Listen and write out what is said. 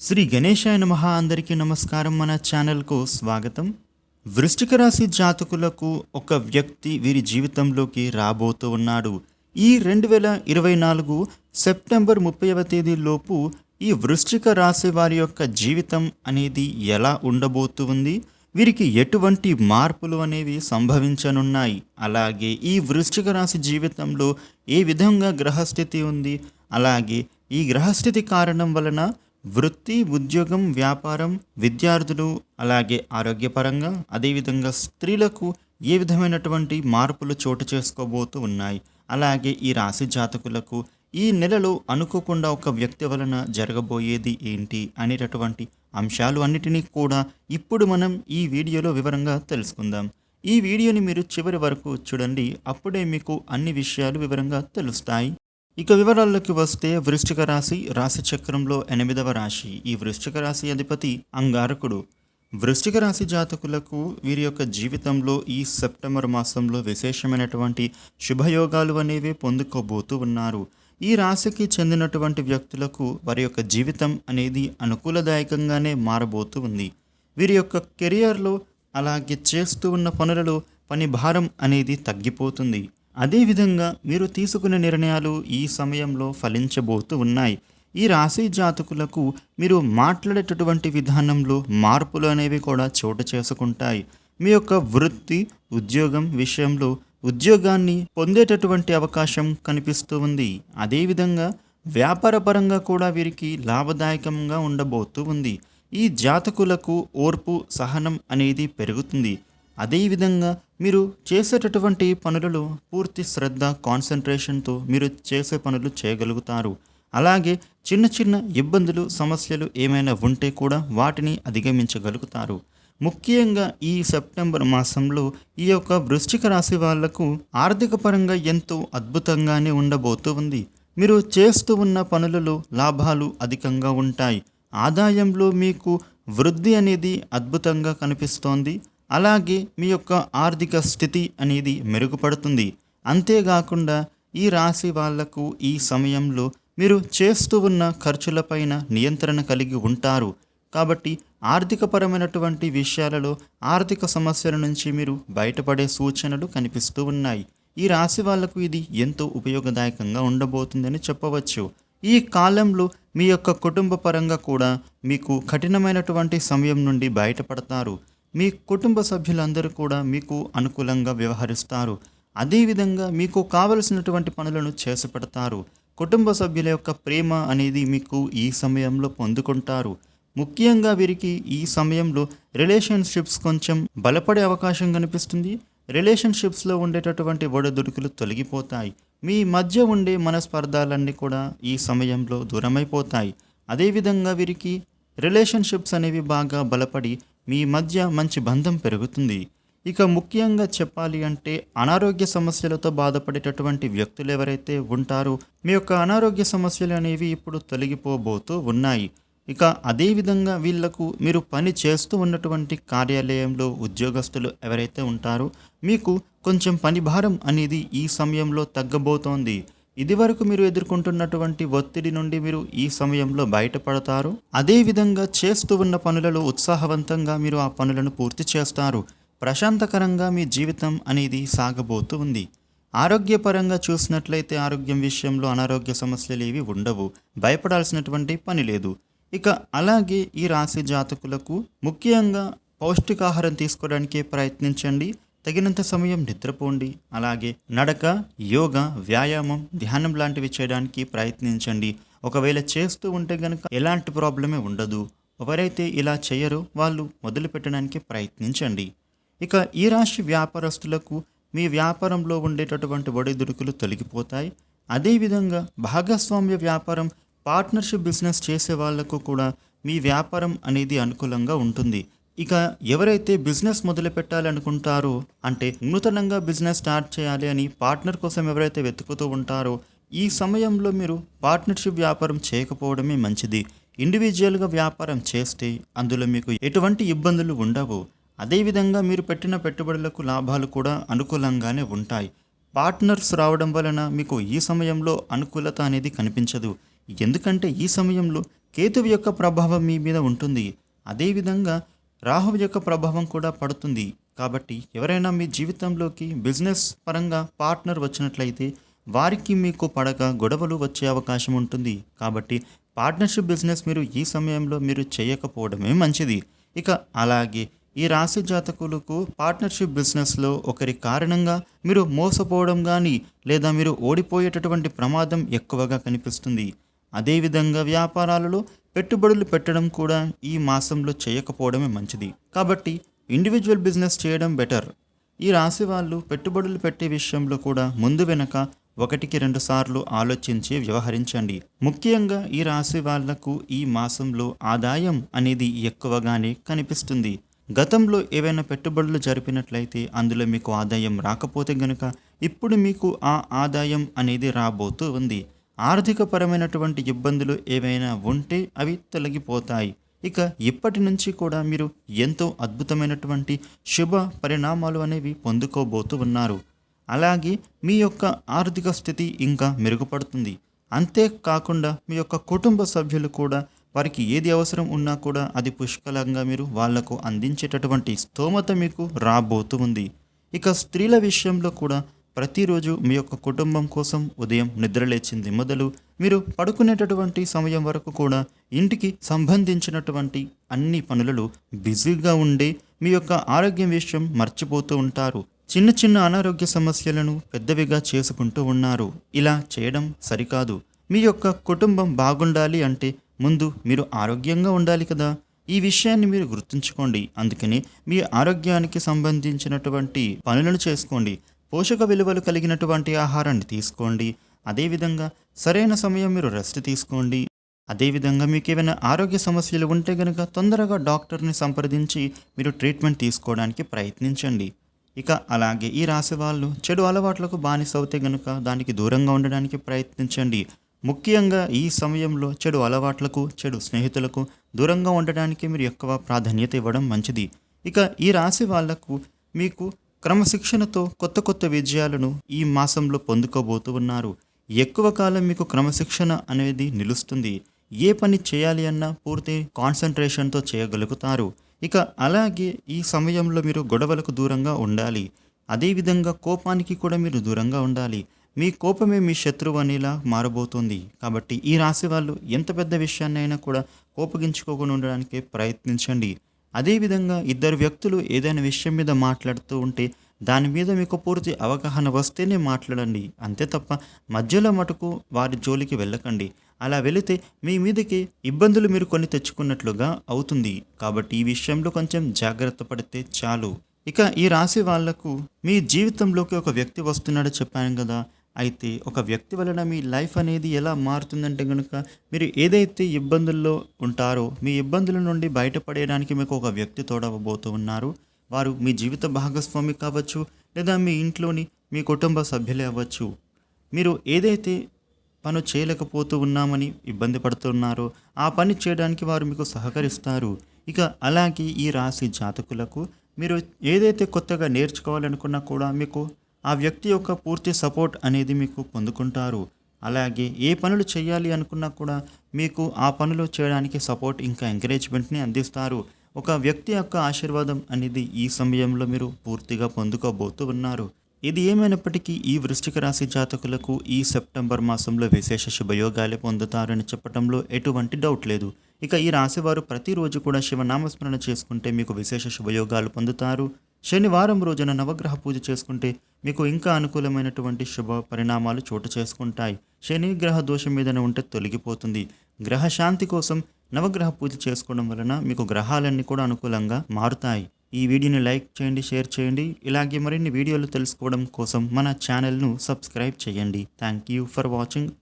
శ్రీ గణేశాయ నమః. అందరికీ నమస్కారం. మన ఛానల్కు స్వాగతం. వృష్టిక రాశి జాతకులకు ఒక వ్యక్తి వీరి జీవితంలోకి రాబోతూ ఉన్నాడు. ఈ రెండు వేల ఇరవై నాలుగు సెప్టెంబర్ ముప్పైవ తేదీలోపు ఈ వృష్టిక రాశి వారి యొక్క జీవితం అనేది ఎలా ఉండబోతూ ఉంది? వీరికి ఎటువంటి మార్పులు అనేవి సంభవించనున్నాయి. అలాగే ఈ వృష్టిక రాశి జీవితంలో ఏ విధంగా గ్రహస్థితి ఉంది? అలాగే ఈ గ్రహస్థితి కారణం వలన వృత్తి ఉద్యోగం వ్యాపారం విద్యార్థులు అలాగే ఆరోగ్యపరంగా అదేవిధంగా స్త్రీలకు ఏ విధమైనటువంటి మార్పులు చోటు చేసుకోబోతూ ఉన్నాయి? అలాగే ఈ రాశి జాతకులకు ఈ నెలలో అనుకోకుండా ఒక వ్యక్తి వలన జరగబోయేది ఏంటి? అనేటటువంటి అంశాలు అన్నిటినీ కూడా ఇప్పుడు మనం ఈ వీడియోలో వివరంగా తెలుసుకుందాం. ఈ వీడియోని మీరు చివరి వరకు చూడండి. అప్పుడే మీకు అన్ని విషయాలు వివరంగా తెలుస్తాయి. ఇక వివరాల్లోకి వస్తే వృశ్చిక రాశి రాశి చక్రంలో ఎనిమిదవ రాశి. ఈ వృశ్చిక రాశి అధిపతి అంగారకుడు. వృశ్చిక రాశి జాతకులకు వీరి యొక్క జీవితంలో ఈ సెప్టెంబర్ మాసంలో విశేషమైనటువంటి శుభయోగాలు అనేవి పొందుకోబోతూ ఉన్నారు. ఈ రాశికి చెందినటువంటి వ్యక్తులకు వారి యొక్క జీవితం అనేది అనుకూలదాయకంగానే మారబోతూ ఉంది. వీరి యొక్క కెరియర్లో అలాగే చేస్తూ ఉన్న పనులలో పని భారం అనేది తగ్గిపోతుంది. అదేవిధంగా మీరు తీసుకునే నిర్ణయాలు ఈ సమయంలో ఫలించబోతూ ఉన్నాయి. ఈ రాశి జాతకులకు మీరు మాట్లాడేటటువంటి విధానంలో మార్పులు అనేవి కూడా చోటు చేసుకుంటాయి. మీ యొక్క వృత్తి ఉద్యోగం విషయంలో ఉద్యోగాన్ని పొందేటటువంటి అవకాశం కనిపిస్తూ ఉంది. అదేవిధంగా వ్యాపారపరంగా కూడా వీరికి లాభదాయకంగా ఉండబోతూ ఉంది. ఈ జాతకులకు ఓర్పు సహనం అనేది పెరుగుతుంది. అదేవిధంగా మీరు చేసేటటువంటి పనులలో పూర్తి శ్రద్ధ కాన్సన్ట్రేషన్తో మీరు చేసే పనులు చేయగలుగుతారు. అలాగే చిన్న చిన్న ఇబ్బందులు సమస్యలు ఏమైనా ఉంటే కూడా వాటిని అధిగమించగలుగుతారు. ముఖ్యంగా ఈ సెప్టెంబర్ మాసంలో ఈ యొక్క వృశ్చిక రాశి వాళ్ళకు ఆర్థిక పరంగా ఎంతో అద్భుతంగానే ఉండబోతూ ఉంది. మీరు చేస్తూ ఉన్న పనులలో లాభాలు అధికంగా ఉంటాయి. ఆదాయంలో మీకు వృద్ధి అనేది అద్భుతంగా కనిపిస్తోంది. అలాగే మీ యొక్క ఆర్థిక స్థితి అనేది మెరుగుపడుతుంది. అంతేకాకుండా ఈ రాశి వాళ్ళకు ఈ సమయంలో మీరు చేస్తూ ఉన్న ఖర్చులపైన నియంత్రణ కలిగి ఉంటారు. కాబట్టి ఆర్థికపరమైనటువంటి విషయాలలో ఆర్థిక సమస్యల నుంచి మీరు బయటపడే సూచనలు కనిపిస్తూ ఉన్నాయి. ఈ రాశి వాళ్ళకు ఇది ఎంతో ఉపయోగదాయకంగా ఉండబోతుందని చెప్పవచ్చు. ఈ కాలంలో మీ యొక్క కుటుంబ పరంగా కూడా మీకు కఠినమైనటువంటి సమయం నుండి బయటపడతారు. మీ కుటుంబ సభ్యులందరూ కూడా మీకు అనుకూలంగా వ్యవహరిస్తారు. అదేవిధంగా మీకు కావలసినటువంటి పనులను చేసిపెడతారు కుటుంబ సభ్యుల యొక్క ప్రేమ అనేది మీకు ఈ సమయంలో పొందుకుంటారు. ముఖ్యంగా వీరికి ఈ సమయంలో రిలేషన్షిప్స్ కొంచెం బలపడే అవకాశం కనిపిస్తుంది. రిలేషన్షిప్స్లో ఉండేటటువంటి ఒడదుడుకులు తొలగిపోతాయి. మీ మధ్య ఉండే మనస్పర్ధాలన్నీ కూడా ఈ సమయంలో దూరమైపోతాయి. అదేవిధంగా వీరికి రిలేషన్షిప్స్ అనేవి బాగా బలపడి మీ మధ్య మంచి బంధం పెరుగుతుంది. ఇక ముఖ్యంగా చెప్పాలి అంటే అనారోగ్య సమస్యలతో బాధపడేటటువంటి వ్యక్తులు ఎవరైతే ఉంటారో మీ యొక్క అనారోగ్య సమస్యలు అనేవి ఇప్పుడు తొలగిపోబోతూ ఉన్నాయి. ఇక అదేవిధంగా వీళ్ళకు మీరు పని చేస్తూ ఉన్నటువంటి కార్యాలయంలో ఉద్యోగస్తులు ఎవరైతే ఉంటారో మీకు కొంచెం పని భారం అనేది ఈ సమయంలో తగ్గబోతోంది. ఇదివరకు మీరు ఎదుర్కొంటున్నటువంటి ఒత్తిడి నుండి మీరు ఈ సమయంలో బయటపడతారు. అదేవిధంగా చేస్తూ ఉన్న పనులలో ఉత్సాహవంతంగా మీరు ఆ పనులను పూర్తి చేస్తారు. ప్రశాంతకరంగా మీ జీవితం అనేది సాగబోతూ ఉంది. ఆరోగ్యపరంగా చూసినట్లయితే ఆరోగ్యం విషయంలో అనారోగ్య సమస్యలు ఏవి ఉండవు. భయపడాల్సినటువంటి పని లేదు. ఇక అలాగే ఈ రాశి జాతకులకు ముఖ్యంగా పౌష్టికాహారం తీసుకోవడానికి ప్రయత్నించండి. తగినంత సమయం నిద్రపోండి. అలాగే నడక యోగా వ్యాయామం ధ్యానం లాంటివి చేయడానికి ప్రయత్నించండి. ఒకవేళ చేస్తూ ఉంటే కనుక ఎలాంటి ప్రాబ్లమే ఉండదు. ఎవరైతే ఇలా చేయరో వాళ్ళు మొదలు పెట్టడానికి ప్రయత్నించండి. ఇక ఈ రాశి వ్యాపారస్తులకు మీ వ్యాపారంలో ఉండేటటువంటి ఒడిదుడుకులు తొలగిపోతాయి. అదేవిధంగా భాగస్వామ్య వ్యాపారం పార్ట్నర్షిప్ బిజినెస్ చేసే వాళ్ళకు కూడా మీ వ్యాపారం అనేది అనుకూలంగా ఉంటుంది. ఇక ఎవరైతే బిజినెస్ మొదలు పెట్టాలనుకుంటారో అంటే నూతనంగా బిజినెస్ స్టార్ట్ చేయాలి అని పార్ట్నర్ కోసం ఎవరైతే వెతుకుతూ ఉంటారో ఈ సమయంలో మీరు పార్ట్నర్షిప్ వ్యాపారం చేయకపోవడమే మంచిది. ఇండివిజువల్గా వ్యాపారం చేస్తే అందులో మీకు ఎటువంటి ఇబ్బందులు ఉండవు. అదేవిధంగా మీరు పెట్టిన పెట్టుబడులకు లాభాలు కూడా అనుకూలంగానే ఉంటాయి. పార్ట్నర్స్ రావడం వలన మీకు ఈ సమయంలో అనుకూలత అనేది కనిపించదు. ఎందుకంటే ఈ సమయంలో కేతువు యొక్క ప్రభావం మీ మీద ఉంటుంది. అదేవిధంగా రాహువు యొక్క ప్రభావం కూడా పడుతుంది. కాబట్టి ఎవరైనా మీ జీవితంలోకి బిజినెస్ పరంగా పార్ట్నర్ వచ్చినట్లయితే వారికి మీకు పడక గొడవలు వచ్చే అవకాశం ఉంటుంది. కాబట్టి పార్ట్నర్షిప్ బిజినెస్ మీరు ఈ సమయంలో మీరు చేయకపోవడమే మంచిది. ఇక అలాగే ఈ రాశి జాతకులకు పార్ట్నర్షిప్ బిజినెస్లో ఒకరి కారణంగా మీరు మోసపోవడం కానీ లేదా మీరు ఓడిపోయేటటువంటి ప్రమాదం ఎక్కువగా కనిపిస్తుంది. అదేవిధంగా వ్యాపారాలలో పెట్టుబడులు పెట్టడం కూడా ఈ మాసంలో చేయకపోవడమే మంచిది. కాబట్టి ఇండివిజువల్ బిజినెస్ చేయడం బెటర్ ఈ రాశి వాళ్ళు పెట్టుబడులు పెట్టే విషయంలో కూడా ముందు వెనక ఒకటికి రెండు సార్లు ఆలోచించి వ్యవహరించండి. ముఖ్యంగా ఈ రాశి వాళ్ళకు ఈ మాసంలో ఆదాయం అనేది ఎక్కువగానే కనిపిస్తుంది. గతంలో ఏవైనా పెట్టుబడులు జరిపినట్లయితే అందులో మీకు ఆదాయం రాకపోతే గనుక ఇప్పుడు మీకు ఆ ఆదాయం అనేది రాబోతూ ఉంది. ఆర్థికపరమైనటువంటి ఇబ్బందులు ఏవైనా ఉంటే అవి తొలగిపోతాయి. ఇక ఇప్పటి నుంచి కూడా మీరు ఎంతో అద్భుతమైనటువంటి శుభ పరిణామాలు అనేవి పొందుకోబోతూ ఉన్నారు. అలాగే మీ యొక్క ఆర్థిక స్థితి ఇంకా మెరుగుపడుతుంది. అంతేకాకుండా మీ యొక్క కుటుంబ సభ్యులు కూడా వారికి ఏది అవసరం ఉన్నా కూడా అది పుష్కలంగా మీరు వాళ్ళకు అందించేటటువంటి స్తోమత మీకు రాబోతూ ఉంది. ఇక స్త్రీల విషయంలో కూడా ప్రతిరోజు మీ యొక్క కుటుంబం కోసం ఉదయం నిద్రలేచింది మొదలు మీరు పడుకునేటటువంటి సమయం వరకు కూడా ఇంటికి సంబంధించినటువంటి అన్ని పనులలో బిజీగా ఉండి మీ యొక్క ఆరోగ్యం విషయం మర్చిపోతూ ఉంటారు. చిన్న చిన్న అనారోగ్య సమస్యలను పెద్దవిగా చేసుకుంటూ ఉన్నారు. ఇలా చేయడం సరికాదు. మీ యొక్క కుటుంబం బాగుండాలి అంటే ముందు మీరు ఆరోగ్యంగా ఉండాలి కదా. ఈ విషయాన్ని మీరు గుర్తుంచుకోండి. అందుకని మీ ఆరోగ్యానికి సంబంధించినటువంటి పనులను చేసుకోండి. పోషక విలువలు కలిగినటువంటి ఆహారాన్ని తీసుకోండి. అదేవిధంగా సరైన సమయం మీరు రెస్ట్ తీసుకోండి. అదేవిధంగా మీకు ఏమైనా ఆరోగ్య సమస్యలు ఉంటే కనుక తొందరగా డాక్టర్ని సంప్రదించి మీరు ట్రీట్మెంట్ తీసుకోవడానికి ప్రయత్నించండి. ఇక అలాగే ఈ రాశి వాళ్ళు చెడు అలవాట్లకు బానిసవుతే గనుక దానికి దూరంగా ఉండడానికి ప్రయత్నించండి. ముఖ్యంగా ఈ సమయంలో చెడు అలవాట్లకు చెడు స్నేహితులకు దూరంగా ఉండడానికి మీరు ఎక్కువ ప్రాధాన్యత ఇవ్వడం మంచిది. ఇక ఈ రాశి వాళ్ళకు మీకు క్రమశిక్షణతో కొత్త కొత్త విజయాలను ఈ మాసంలో పొందుకోబోతూ ఉన్నారు. ఎక్కువ కాలం మీకు క్రమశిక్షణ అనేది నిలుస్తుంది. ఏ పని చేయాలి అన్నా పూర్తి కాన్సన్ట్రేషన్తో చేయగలుగుతారు. ఇక అలాగే ఈ సమయంలో మీరు గొడవలకు దూరంగా ఉండాలి. అదేవిధంగా కోపానికి కూడా మీరు దూరంగా ఉండాలి. మీ కోపమే మీ శత్రువు అనేలా మారబోతుంది. కాబట్టి ఈ రాశి వాళ్ళు ఎంత పెద్ద విషయాన్నైనా కూడా కోపగించుకోకుండా ఉండడానికి ప్రయత్నించండి. అదేవిధంగా ఇద్దరు వ్యక్తులు ఏదైనా విషయం మీద మాట్లాడుతూ ఉంటే దాని మీద మీకు పూర్తి అవగాహన వస్తేనే మాట్లాడండి. అంతే తప్ప మధ్యలో మటుకు వారి జోలికి వెళ్ళకండి. అలా వెళితే మీ మీదకి ఇబ్బందులు మీరు కొన్ని తెచ్చుకున్నట్లుగా అవుతుంది. కాబట్టి ఈ విషయంలో కొంచెం జాగ్రత్త పడితే చాలు. ఇక ఈ రాశి వాళ్ళకు మీ జీవితంలోకి ఒక వ్యక్తి వస్తున్నాడు చెప్పాను కదా అయితే ఒక వ్యక్తి వలన మీ లైఫ్ అనేది ఎలా మారుతుందంటే కనుక మీరు ఏదైతే ఇబ్బందుల్లో ఉంటారో మీ ఇబ్బందుల నుండి బయటపడేయడానికి మీకు ఒక వ్యక్తి తోడవబోతూ ఉన్నారు. వారు మీ జీవిత భాగస్వామి కావచ్చు లేదా మీ ఇంట్లోని మీ కుటుంబ సభ్యులే అవ్వచ్చు. మీరు ఏదైతే పను చేయలేకపోతూ ఉన్నామని ఇబ్బంది పడుతున్నారో ఆ పని చేయడానికి వారు మీకు సహకరిస్తారు. ఇక అలాగే ఈ రాశి జాతకులకు మీరు ఏదైతే కొత్తగా నేర్చుకోవాలనుకున్నా కూడా మీకు ఆ వ్యక్తి యొక్క పూర్తి సపోర్ట్ అనేది మీకు పొందుకుంటారు. అలాగే ఏ పనులు చేయాలి అనుకున్నా కూడా మీకు ఆ పనులు చేయడానికి సపోర్ట్ ఇంకా ఎంకరేజ్మెంట్ని అందిస్తారు. ఒక వ్యక్తి యొక్క ఆశీర్వాదం అనేది ఈ సమయంలో మీరు పూర్తిగా పొందుకోబోతూ ఉన్నారు. ఇది ఏమైనప్పటికీ ఈ వృశ్చిక రాశి జాతకులకు ఈ సెప్టెంబర్ మాసంలో విశేష శుభయోగాలే పొందుతారని చెప్పడంలో ఎటువంటి డౌట్ లేదు. ఇక ఈ రాశివారు ప్రతిరోజు కూడా శివనామస్మరణ చేసుకుంటే మీకు విశేష శుభయోగాలు పొందుతారు. శనివారం రోజున నవగ్రహ పూజ చేసుకుంటే మీకు ఇంకా అనుకూలమైనటువంటి శుభ పరిణామాలు చోటు చేసుకుంటాయి. శని గ్రహ దోషం మీదనే ఉంటే తొలగిపోతుంది. గ్రహ శాంతి కోసం నవగ్రహ పూజ చేసుకోవడం వలన మీకు గ్రహాలన్నీ కూడా అనుకూలంగా మారుతాయి. ఈ వీడియోని లైక్ చేయండి షేర్ చేయండి. ఇలాగే మరిన్ని వీడియోలు తెలుసుకోవడం కోసం మన ఛానల్ను సబ్స్క్రైబ్ చేయండి. Thank you for watching.